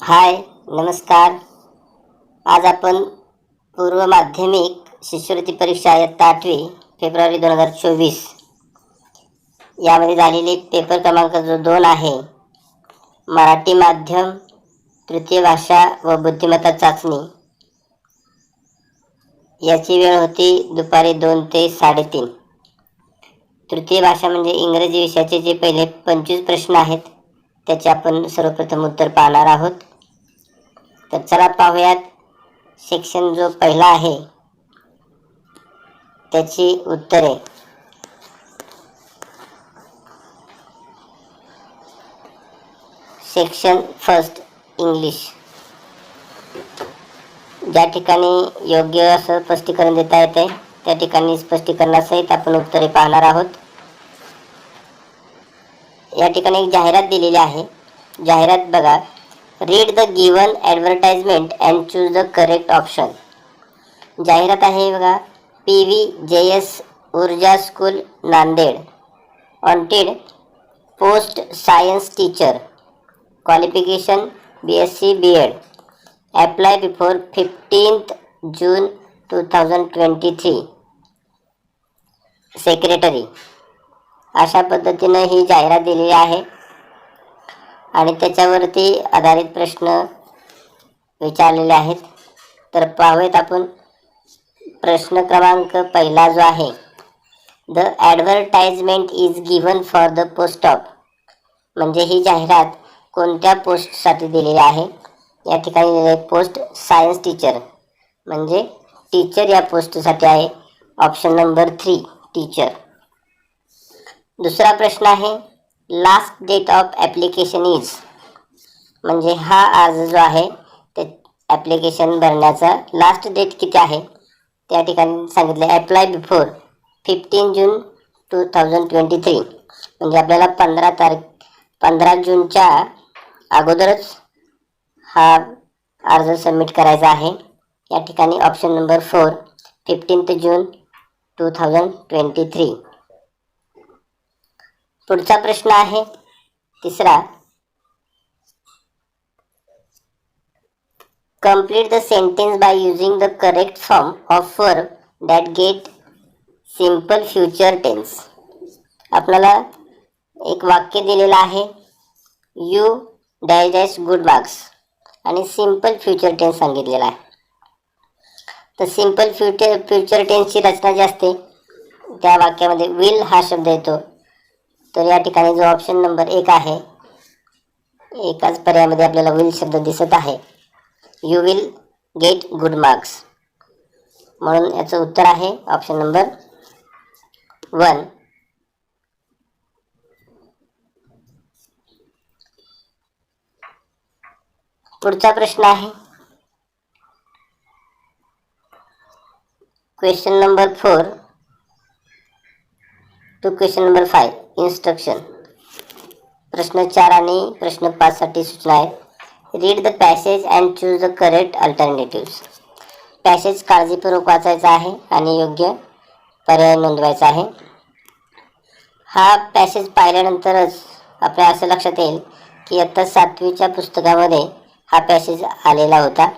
हाय नमस्कार. आज आपण पूर्व माध्यमिक शिष्यवृत्ती परीक्षा इयत्ता आठवी फेब्रुवारी दोन हजार चोवीस. यामध्ये झालेली पेपर क्रमांक जो दोन आहे मराठी माध्यम तृतीय भाषा व बुद्धिमत्ता चाचणी. याची वेळ होती दुपारी दोन ते साडेतीन. तृतीय भाषा म्हणजे इंग्रजी विषयाचे जे पहिले पंचवीस प्रश्न आहेत त्याचे आपण सर्वप्रथम उत्तर पाहणार आहोत. तर चला पाहूयात. सेक्शन जो पहिला आहे त्याची उत्तरे. सेक्शन फर्स्ट इंग्लिश ज्या ठिकाणी योग्य असं स्पष्टीकरण देता येते त्या ठिकाणी स्पष्टीकरणासहित आपण उत्तरे पाहणार आहोत. या ठिकाणी एक जाहिरात दिलेली आहे. जाहिरात बघा. Read the given advertisement and choose the correct option जाहिरात आहे बघा. P V J S Urja school Nanded. Wanted post science teacher qualification B S C B Ed apply before fifteenth June two thousand twenty three secretary अशा पद्धतीनं ही जाहिरात दिलेली आहे. आणि त्याच्यावरती आधारित प्रश्न विचारलेले आहेत. तर पाहूयात आपण प्रश्न क्रमांक पहिला जो आहे the advertisement is given for the post of म्हणजे ही जाहिरात कोणत्या पोस्टसाठी दिलेली आहे? या ठिकाणी दिलेली पोस्ट सायन्स टीचर म्हणजे टीचर या पोस्टसाठी आहे. ऑप्शन नंबर थ्री टीचर दुसरा प्रश्न आहे last date of application is म्हणजे हा अर्ज जो आहे ते ॲप्लिकेशन भरण्याचा लास्ट डेट किती आहे त्या ठिकाणी सांगितलं apply before fifteen June two thousand twenty three म्हणजे आपल्याला पंधरा तारीख पंधरा जूनच्या अगोदरच हा अर्ज सबमिट करायचा आहे. या ठिकाणी option number four fifteenth June two thousand twenty three पुढचा प्रश्न आहे. तिसरा. Complete the sentence by using the correct form of verb that get simple future tense. आपल्याला एक वाक्य दिलेलं आहे. You dash dash good marks आणि सिंपल फ्युचर टेन्स सांगितलेला आहे. तर सिंपल फ्युचर फ्युचर टेन्सची रचना जी असते त्या वाक्यामध्ये विल हा शब्द येतो. तर या ठिकाणी जो ऑप्शन नंबर एक आहे एकाच पर्यायामध्ये आपल्याला विल शब्द दिसत आहे. You will get good marks म्हणून याचं उत्तर आहे ऑप्शन नंबर वन पुढचा प्रश्न आहे. Question number four two question number five instruction प्रश्न चार आणि प्रश्न पाचसाठी सूचना आहेत. Read the passage and choose the correct alternatives passage काळजीपूर्वक वाचायचा आहे आणि योग्य पर्याय नोंदवायचा आहे. हा पॅसेज पाहिल्यानंतरच आपल्या असं लक्षात येईल की आत्ता सातवीच्या पुस्तकामध्ये हा पॅसेज आलेला होता.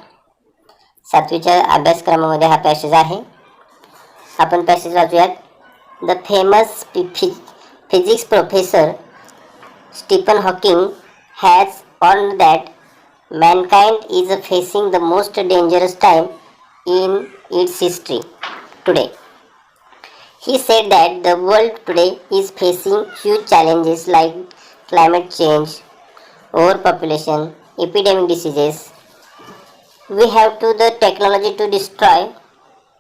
सातवीच्या अभ्यासक्रमामध्ये हा पॅसेज आहे. आपण passage वाचूयात. The famous physics professor Stephen Hawking has warned that mankind is facing the most dangerous time in its history today. He said that the world today is facing huge challenges like climate change, overpopulation, epidemic diseases. We have to the technology to destroy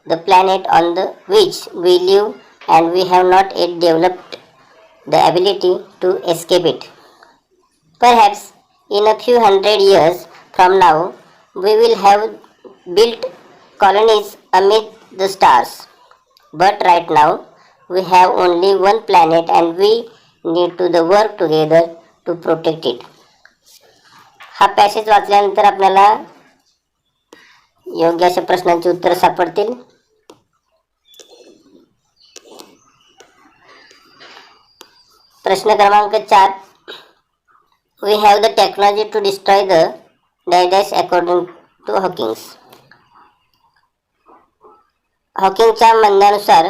the planet on the which we live and we have not yet developed the ability to escape it. Perhaps in a few hundred years from now, we will have built colonies amid the stars. But right now, we have only one planet and we need to the work together to protect it. हा passage वाचल्यानंतर आपल्याला योग्य अशा प्रश्नांची उत्तरं सापडतील प्रश्न क्रमांक चार. We have the technology to destroy the डायडॅश according to Hawking's हॉकिंगच्या म्हणण्यानुसार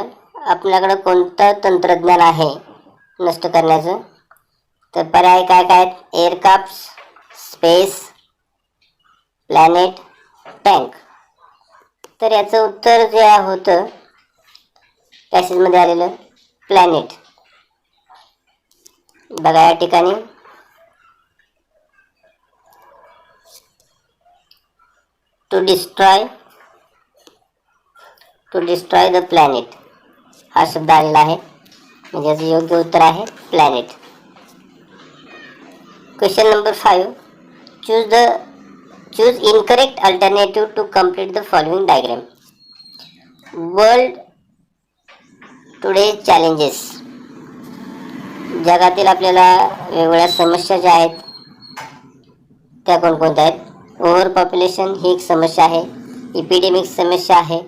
आपल्याकडं कोणतं तंत्रज्ञान आहे नष्ट करण्याचं? तर पर्याय काय काय आहेत? एअरक्राफ्ट स्पेस प्लॅनेट टँक तर याचं उत्तर जे होतं पॅसेजमध्ये आलेलं प्लॅनेट बघा या ठिकाणी. To destroy to destroy the planet हा शब्द आलेला आहे. म्हणजे याचं योग्य उत्तर आहे planet question number five choose the choose incorrect alternative to complete the following diagram world today challenges जगातील आपल्याला वेगवेगळ्या समस्या ज्या आहेत त्या कोणकोणत्या आहेत? ओव्हर पॉप्युलेशन ही एक समस्या आहे. इपिडेमिक समस्या आहे.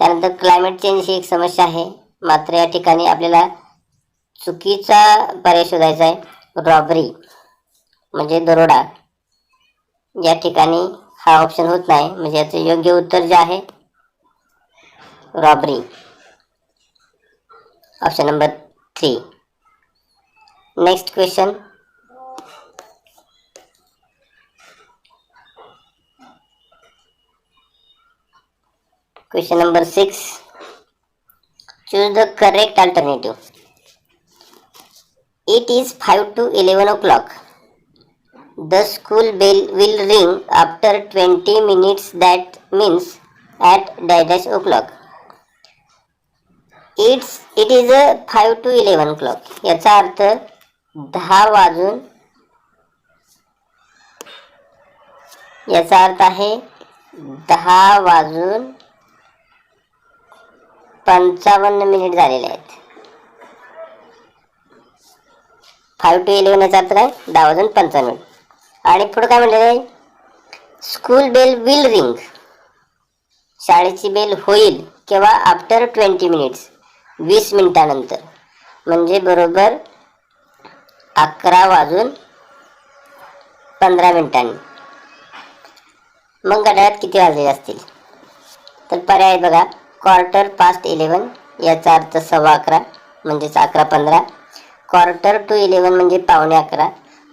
त्यानंतर क्लायमेट चेंज ही एक समस्या आहे. मात्र या ठिकाणी आपल्याला चुकीचा पर्याय शोधायचा आहे. रॉबरी म्हणजे दरोडा. या ठिकाणी हा ऑप्शन होत नाही. म्हणजे याचं योग्य उत्तर जे आहे robbery option number three next question Question number 6. Choose the correct alternative. It is 5 to 11 o'clock. The school bell will ring after 20 minutes. That means at dash dash o'clock. It's it is a 5 to 11 o'clock. याचा अर्थ दहा वाजून. याचा अर्थ आहे दहा वाजून पंचावन्न मिनिट झालेले आहेत. फाईव्ह टू इलेव्हन याचा अर्थ काय? दहा वाजून पंचावन्न मिनिट. आणि पुढं काय म्हटलेलं आहे? स्कूल बेल विल रिंग शाळेची बेल होईल किंवा आफ्टर ट्वेंटी मिनिट्स वीस मिनिटानंतर. म्हणजे बरोबर अकरा वाजून पंधरा मिनिटांनी. मग घड्याळात किती वाजले असतील? तर पर्याय बघा. क्वार्टर पास्ट इलेवन याचा अर्थ सव्वा अकरा म्हणजेच अकरा पंधरा. क्वार्टर टू इलेवन म्हणजे पावणे अकरा.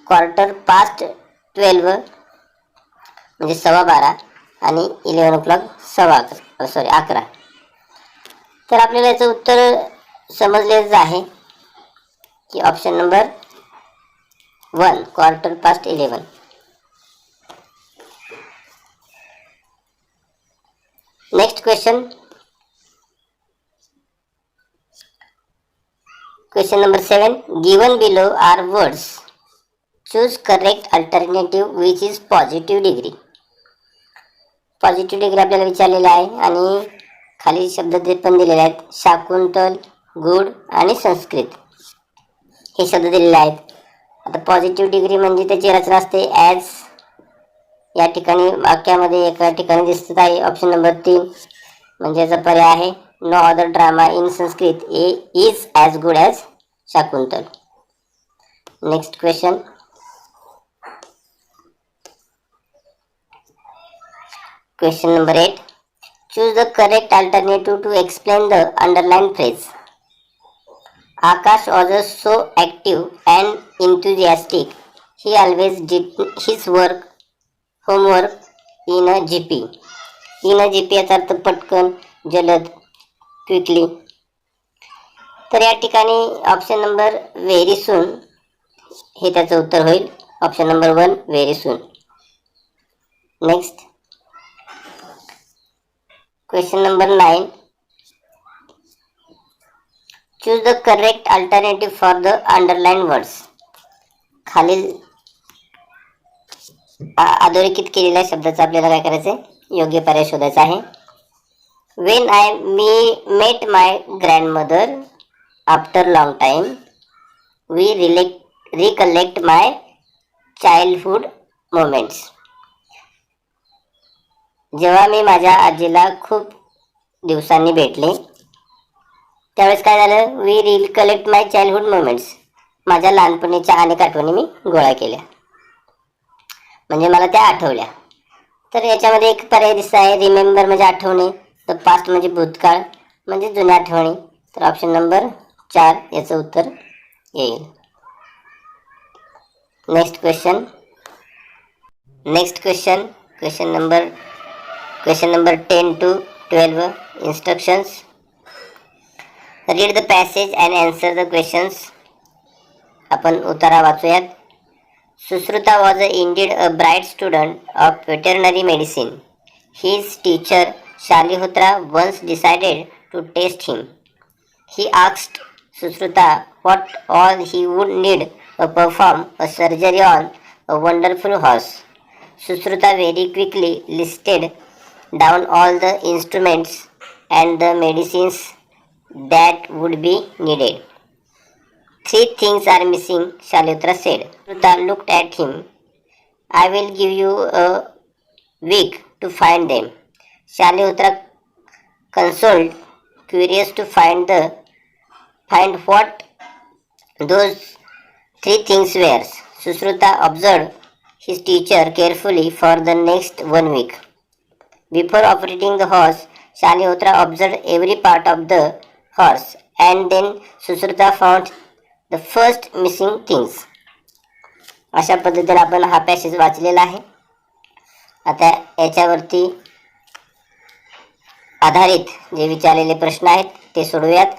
क्वार्टर पास्ट ट्वेल्व म्हणजे सव्वा बारा आणि इलेवन ओ क्लॉक सव्वा अकरा. सॉरी अकरा. तर आपल्याला याचं उत्तर समजलेच आहे की option number one quarter past eleven next question. Question number seven. Given below are words choose correct alternative which is positive degree positive degree आपल्याला विचारलेला आहे आणि खाली शब्द ते पण दिलेले आहेत. शाकुंतल गुड आणि संस्कृत. हे शब्द दिलेले आहेत. आता पॉझिटिव्ह डिग्री म्हणजे त्याची रचना असते ॲज या ठिकाणी वाक्यामध्ये एका ठिकाणी दिसत आहे. ऑप्शन नंबर तीन म्हणजे याचा पर्याय आहे. No other drama in Sanskrit a is as good as Shakuntal next question question number eight choose the correct alternative to explain the underline phrase Akash Akash was so active and enthusiastic. He always did his work, homework in a GP. In a GP याचा अर्थ पटकन जलद quickly तर या ठिकाणी option number very soon हे त्याचं उत्तर होईल option number one very soon next question number nine choose the correct alternative for the underline words खालील आ- अधोरेखित केलेल्या शब्दाचा आपल्याला काय करायचं आहे योग्य पर्याय शोधायचा आहे. When I me met my grandmother after long time we रिलेक्ट recollect my childhood moments जेव्हा मी माझ्या आजीला खूप दिवसांनी भेटले त्यावेळेस काय झालं? We recollect my childhood moments माझ्या लहानपणीच्या अनेक आठवणी मी गोळा केल्या. म्हणजे मला त्या आठवल्या. तर याच्यामध्ये एक पर्याय दिसत आहे. रिमेंबर म्हणजे आठवणे द पास्ट म्हणजे भूतकाळ म्हणजे जुन्या आठवणी. तर ऑप्शन नंबर चार याचं उत्तर येईल. Next question next question question number question number ten to twelve instructions read the passage and answer the questions आपण उतारा वाचूयात. Sushruta was a indeed a bright student of veterinary medicine his teacher Shalihotra once decided to test him he asked Sushruta what all he would need a perform a surgery on a wonderful horse Sushruta very quickly listed down all the instruments and the medicines that would be needed. Three things are missing, Shalihotra said. Susruta looked at him. I will give you a week to find them. Shalihotra consoled, curious to find the find what those three things were. Susruta observed his teacher carefully for the next one week. Before operating the horse, Shalihotra observed every part of the horse and then Susruta found the first missing things. अशा पद्धतीने आपण हा passage वाचलेला आहे. आता याच्यावरती आधारित जे विचारलेले प्रश्न आहेत ते सोडवूयात.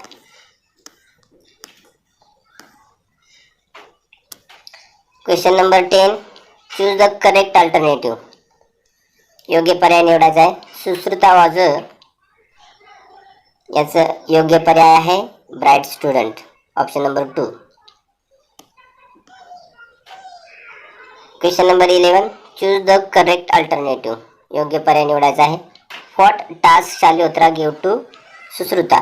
Question number ten choose the correct alternative योग्य पर्याय निवडायचा आहे. सुश्रुता वाज याचं योग्य पर्याय आहे bright student. Option number two. Question number eleven choose the correct alternative. योग्य पर्याय निवडायचा आहे. What task Shalihotra give to Sushruta.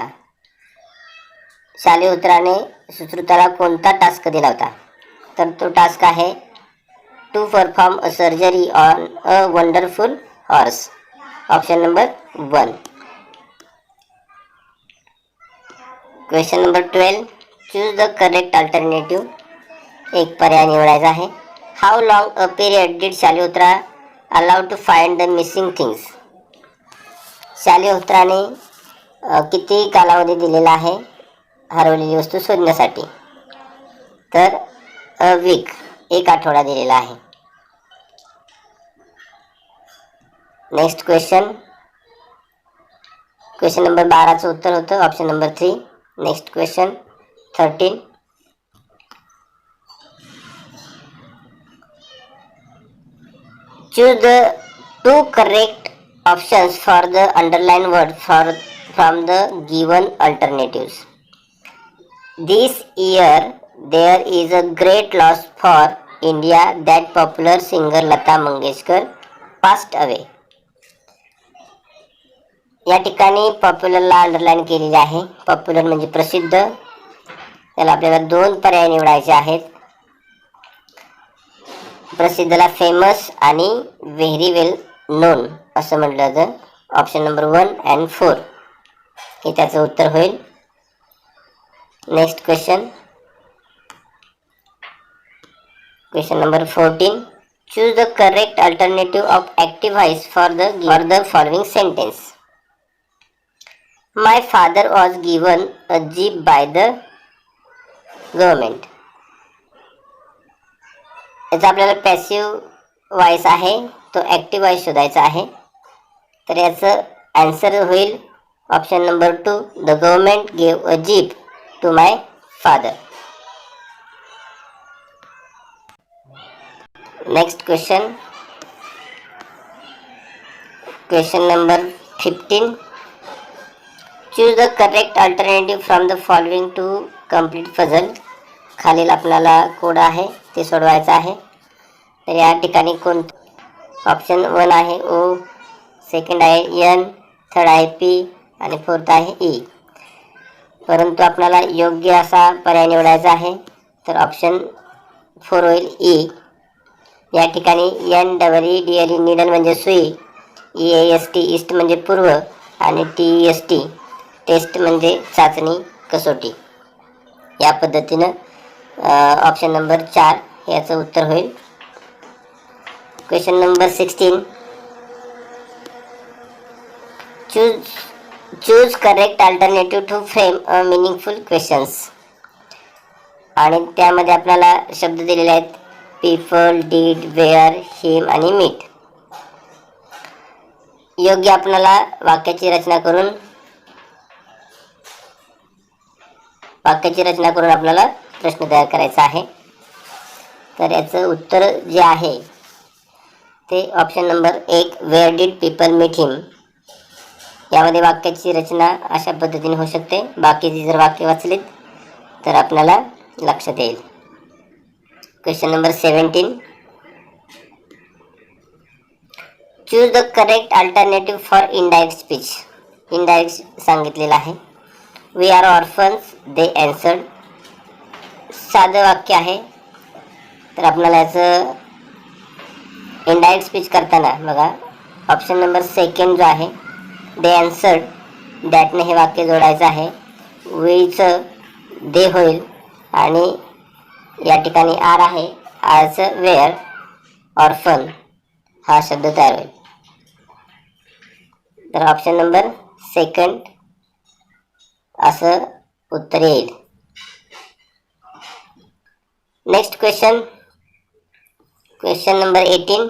शालिहोत्राने सुश्रुताला कोणता टास्क दिला होता तर तो टास्क आहे to perform a surgery on a wonderful horse option number one question number twelve choose the correct alternative एक पर्याय निवडायचा आहे. How long a period did Shalihotra allowed to find the missing things शालिहोत्राने किती कालावधी दिलेला आहे? हरवलेली वस्तू शोधण्यासाठी. तर अ वीक एक आठवडा दिलेला आहे. नेक्स्ट क्वेश्चन क्वेश्चन नंबर बाराचं उत्तर होतं option number three Next question 13. Choose the two correct options for the underlined word for, from the given alternatives. This year there is a great loss for India that popular singer Lata Mangeshkar passed away. या ठिकाणी पॉप्युलरला underline केलेली आहे. Popular म्हणजे प्रसिद्ध. त्याला आपल्याला दोन पर्याय निवडायचे आहेत. प्रसिद्धला फेमस आणि व्हेरी वेल नोन असं म्हटलं जातं. Option number one and four हे त्याचं उत्तर होईल. Next question question number fourteen choose the correct alternative of active voice for the for the following sentence my father was given a jeep by the government याचा आपल्याला passive voice आहे तो active voice शोधायचा आहे. तर याचं answer होईल option number two the government gave a jeep to my father next question question number fifteen choose the correct alternative from the following to complete puzzle खालील आपल्याला code आहे ते सोडवायचं आहे. तर या ठिकाणी कोण ऑप्शन वन आहे? ओ सेकंड आहे एन थर्ड आहे पी आणि फोर्थ आहे ई परंतु आपल्याला योग्य असा पर्याय निवडायचा आहे तर ऑप्शन फोर होईल ई या ठिकाणी N double E D L E needle म्हणजे सुई. E A S T east म्हणजे पूर्व आणि T E S T test म्हणजे चाचणी कसोटी. या पद्धतीनं ऑप्शन नंबर चार याचं उत्तर होईल. Question number sixteen choose choose correct alternative to frame a meaningful questions आणि त्यामध्ये आपल्याला शब्द दिलेले आहेत पीपल डीड वेअर हिम आणि मीट योग्य आपल्याला वाक्याची रचना करून वाक्याची रचना करून आपल्याला प्रश्न तयार करायचा आहे. तर याचं उत्तर जे आहे ते ऑप्शन नंबर एक where did people meet him यामध्ये वाक्याची रचना अशा पद्धतीने होऊ शकते. बाकीची जर वाक्य वाचलीत तर आपल्याला लक्षात येईल. Question number seventeen choose the correct alternative for indirect speech indirect सांगितलेलं आहे. We are orphans they answered साधं वाक्य आहे. तर आपल्याला याचं इनडायरेक्ट स्पीच करताना बघा. ऑप्शन नंबर सेकंड जो आहे दे अँसर्ड दॅटने हे वाक्य जोडायचं आहे. वेळीचं दे होईल. आणि या ठिकाणी आर आहे आरचं वेअर ऑर्फन हा शब्द तयार होईल. तर ऑप्शन नंबर सेकंड असं उत्तर येईल. Next question question number eighteen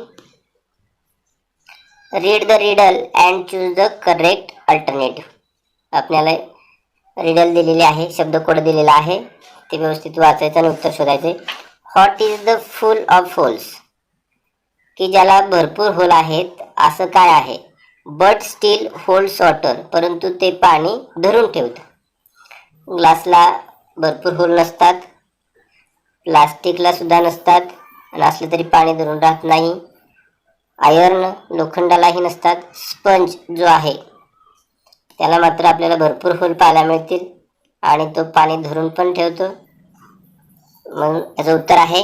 read the riddle and choose the correct alternative आपल्याला रिडल दिलेली आहे शब्दकोड दिलेला आहे. ते व्यवस्थित वाचायचं आणि उत्तर शोधायचे. What is the full of holes की ज्याला भरपूर होल आहेत असं काय आहे? बट स्टील होल्ड्स वॉटर परंतु ते पाणी धरून ठेवतं. ग्लासला भरपूर होल नसतात. प्लास्टिकला सुद्धा नसतात. आणि असलं तरी पाणी धरून राहत नाही. आयर्न लोखंडालाही नसतात. स्पंज जो आहे त्याला मात्र आपल्याला भरपूर होल पाहायला मिळतील. आणि तो पाणी धरून पण ठेवतो. मग याचं उत्तर आहे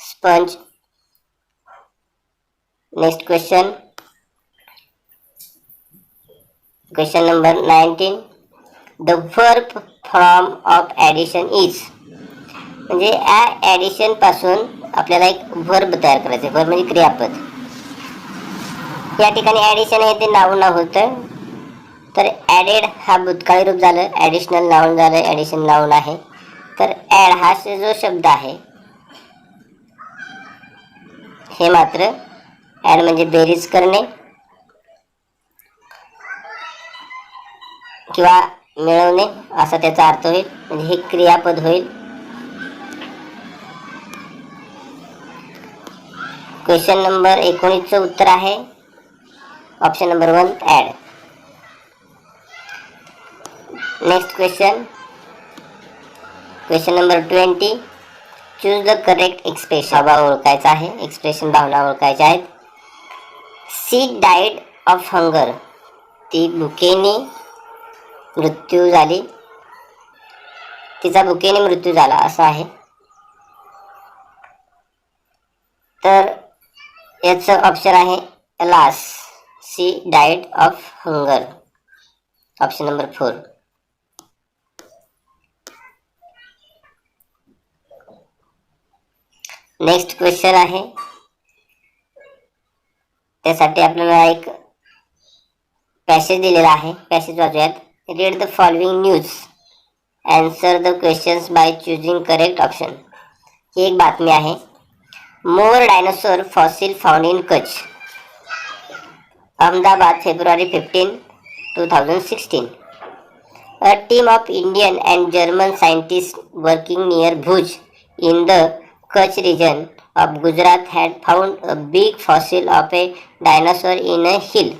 sponge next question question number nineteen the verb form of addition is म्हणजे या ॲडिशनपासून आपल्याला एक वर्ब तयार करायचं. आहे वर्ब म्हणजे क्रियापद. या ठिकाणी ॲडिशन आहे ते नाव नाव होतं तर ॲडेड हा भूतकाळी रूप झालं ॲडिशनल नाऊन झालं ॲडिशन नाऊन आहे. तर ॲड हा जो शब्द आहे हे मात्र ॲड म्हणजे बेरीज करणे किंवा मिळवणे असा त्याचा अर्थ होईल. म्हणजे हे क्रियापद होईल. क्वेश्चन नंबर एकोणीसचं उत्तर आहे. Option number one add next question question number twenty choose the correct expression भावा ओळखायचा आहे. एक्सप्रेशन भावना ओळखायच्या आहेत. सी डाईट ऑफ हंगर ती भुकेने मृत्यू झाली. तिचा भुकेने मृत्यू झाला असा आहे. तर याचं ऑप्शन आहे Lassie died of hunger option number four next question आहे. त्यासाठी आपल्याला एक पॅसेज दिलेला आहे. पॅसेज वाचूयात. Read the following news answer the questions by choosing correct option ही एक बातमी आहे more dinosaur fossil found in Kutch Ahmedabad February fifteen two thousand sixteen a team of Indian and German scientist working near Bhuj in the Kutch region of Gujarat had found a big fossil of a dinosaur in a hill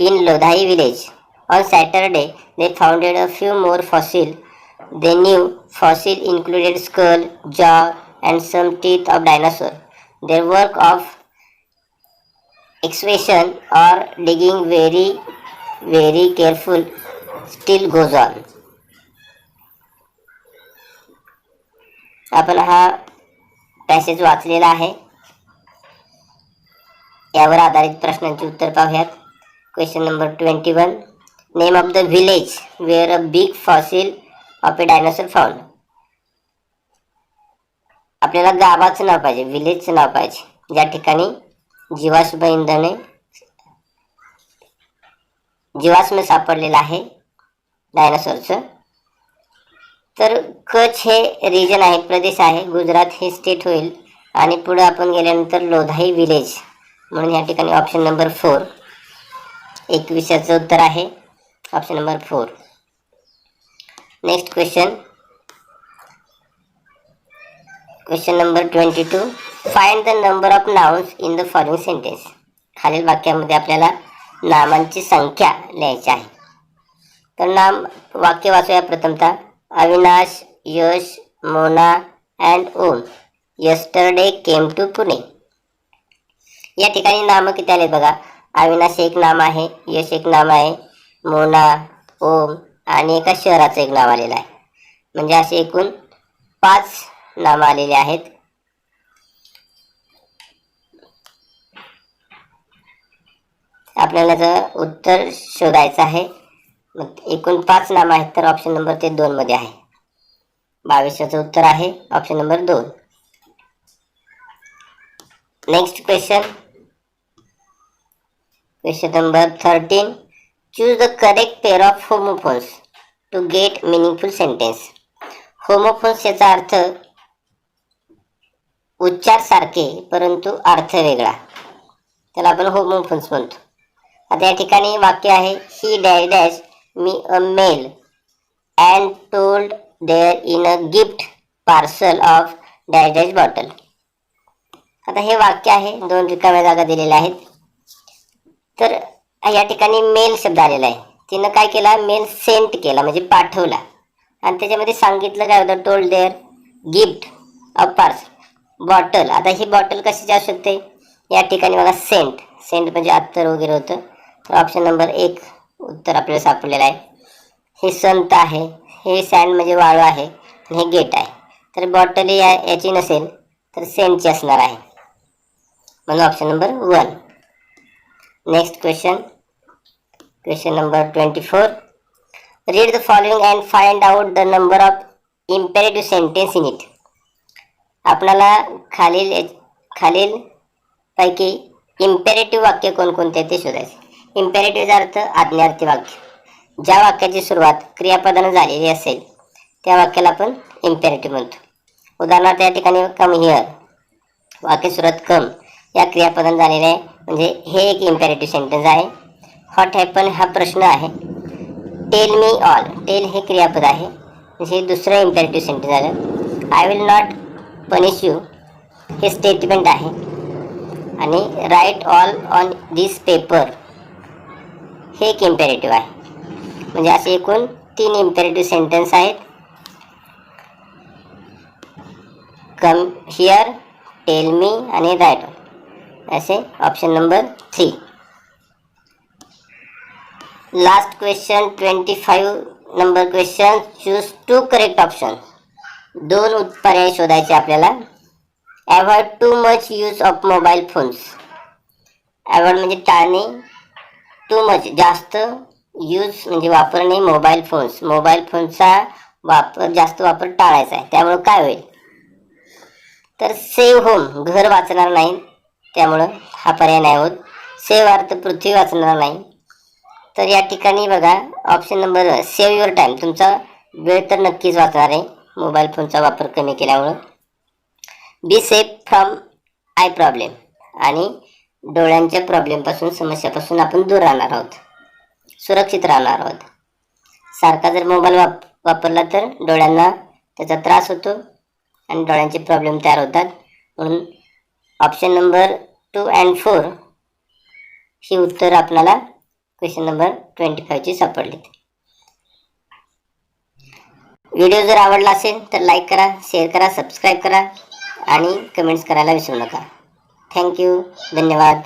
in Lodhai village On Saturday, they found a few more fossils. The new fossil included skull, jaw, and some teeth of dinosaur. Their work of excavation or digging very, very careful still goes on. आपण हा passage वाचलेला आहे यावर आधारित प्रश्नांची उत्तर पाहूयात question number twenty one name of the village where a big fossil of a dinosaur found. आपल्याला गावाचं नाव पाहिजे विलेजचं नाव पाहिजे. ज्या ठिकाणी जीवाश्म इंधने जीवाश्म सापडलेलं आहे डायनासोरचं तर कच्छ हे रिजन आहे प्रदेश आहे गुजरात हे स्टेट होईल. आणि पुढे आपण गेल्यानंतर लोधाई विलेज म्हणून या ठिकाणी ऑप्शन नंबर फोर एकविसाचं उत्तर आहे. Option number four next question question number twenty two find the number of nouns in the following sentence खालील वाक्यामध्ये आपल्याला नामांची संख्या लिहायची आहे. तर नाम वाक्य वाचूया प्रथमतः. Avinash Yash Mona and Om. Yesterday came to Pune या ठिकाणी नामं किती आले बघा. अविनाश एक नाम आहे यश एक नाम आहे मोना ओम आणि एका शहराचं एक नाव आलेलं आहे. म्हणजे असे एकूण पाच नामं आलेली आहेत. आपल्याला जर उत्तर शोधायचं आहे मग एकूण पाच नामं आहेत तर ऑप्शन नंबर ते दोनमध्ये आहे. बावीसचं उत्तर आहे ऑप्शन नंबर दोन. Next question question number thirteen choose the correct pair of homophones to get meaningful sentence homophones याचा अर्थ उच्चार सारखे परंतु अर्थ वेगळा. त्याला आपण होमोफोन्स म्हणतो. आता या ठिकाणी वाक्य आहे ही dash dash me a mail and told there in a gift parcel of dash dash bottle आता हे वाक्य आहे दोन रिकाम्या जागा दिलेल्या आहेत. तर या ठिकाणी मेल शब्द आलेला आहे. तिनं काय केला? मेल सेंट केला म्हणजे पाठवला. आणि त्याच्यामध्ये सांगितलं काय होतं? Told there gift a parcel bottle आता ही बॉटल कशाची असू शकते? या ठिकाणी बघा सेंट सेंट म्हणजे अत्तर वगैरे होतं. तर ऑप्शन नंबर एक उत्तर आपल्याला सापडलेलं आहे. हे संत आहे. हे सँड म्हणजे वाळू आहे. आणि हे गेट आहे. तर बॉटल या याची नसेल तर सेंटची असणार आहे. म्हणून option number one next question question number twenty four read the following and find out the number of imperative sentence in it आपणाला खालील खालील पैकी इम्पेरेटिव्ह वाक्य कोणकोणते ते शोधायचे. इम्पेरेटिव्हचा अर्थ आज्ञार्थी वाक्य. ज्या वाक्याची सुरुवात क्रियापदानं झालेली असेल त्या वाक्याला आपण इम्पेरेटिव्ह म्हणतो. उदाहरणार्थ या ठिकाणी कम हिअर वाक्य सुरुवात कम या क्रियापदानं झालेले आहे. म्हणजे हे एक इम्पेरेटिव्ह सेंटेन्स आहे. हॉट हॅपन हा प्रश्न आहे. टेल मी ऑल टेल हे क्रियापद आहे. जे हे दुसरं इम्पॅरेटिव्ह सेंटेन्स झालं I will not punish you हे स्टेटमेंट आहे. आणि write all on this paper हे एक इम्पॅरेटिव्ह आहे. म्हणजे असे एकूण तीन इम्पॅरेटिव्ह सेंटेन्स आहेत. कम हिअर टेल मी आणि राईट ऑल असे option number three last question twenty five number question choose to correct option दोन पर्याय शोधायचे आपल्याला. Avoid too much use of mobile phones avoid म्हणजे टाळणे. टू मच जास्त यूज म्हणजे वापरणे मोबाईल फोन्स मोबाईल फोनचा वापर जास्त वापर टाळायचा आहे. त्यामुळं काय होईल? तर सेव्ह होम घर वाचणार नाही. त्यामुळं हा पर्याय नाही होत. सेव्ह अर्थ पृथ्वी वाचणार नाही. तर या ठिकाणी बघा option number save your time तुमचा वेळ तर नक्कीच वाचणार आहे. मोबाईल फोनचा वापर कमी केल्यामुळं. Be safe from eye problem आणि डोळ्यांच्या प्रॉब्लेमपासून समस्यापासून आपण दूर राहणार आहोत. सुरक्षित राहणार आहोत. सारखा जर मोबाईल वाप वापरला तर डोळ्यांना त्याचा त्रास होतो आणि डोळ्यांचे प्रॉब्लेम तयार होतात. म्हणून option number two and four ही उत्तर आपल्याला क्वेश्चन नंबर ट्वेंटी फाईव्हची सापडलीत. व्हिडिओ जर आवडला असेल तर लाईक करा शेअर करा सबस्क्राईब करा आणि कमेंट्स करायला विसरू नका. थँक्यू धन्यवाद.